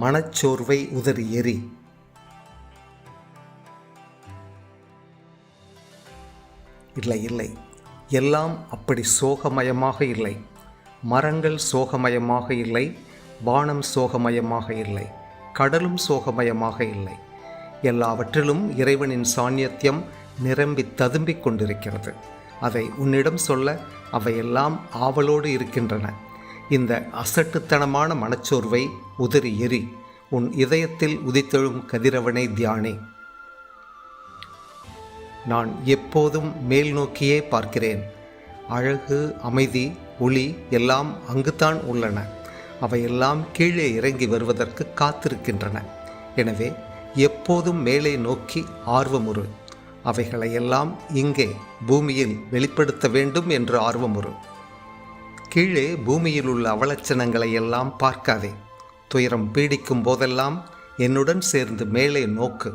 மனச்சோர்வை உதறி எறி. இல்லை இல்லை. எல்லாம் அப்படி சோகமயமாக இல்லை. மரங்கள் சோகமயமாக இல்லை. வானம் சோகமயமாக இல்லை. கடலும் சோகமயமாக இல்லை. எல்லாவற்றிலும் இறைவனின் சாநியத்தியம் நிரம்பி ததும்பிக் கொண்டிருக்கிறது. அதை உன்னிடம் சொல்ல அவையெல்லாம் ஆவலோடு இருக்கின்றன. இந்த அசட்டுத்தனமான மனச்சோர்வை உதறி எறி உன் இதயத்தில் உதித்தெழும் கதிரவனை தியானே. நான் எப்போதும் மேல் நோக்கியே பார்க்கிறேன். அழகு அமைதி ஒளி எல்லாம் அங்குதான் உள்ளன. அவையெல்லாம் கீழே இறங்கி வருவதற்கு காத்திருக்கின்றன. எனவே எப்போதும் மேலே நோக்கி ஆர்வமுறு. அவைகளையெல்லாம் இங்கே பூமியில் வெளிப்படுத்த வேண்டும் என்று ஆர்வமுறு. கீழே பூமியில் உள்ள அவலட்சணங்களை எல்லாம் பார்க்காதே. துயரம் பீடிக்கும் போதெல்லாம் என்னுடன் சேர்ந்து மேலே நோக்கு.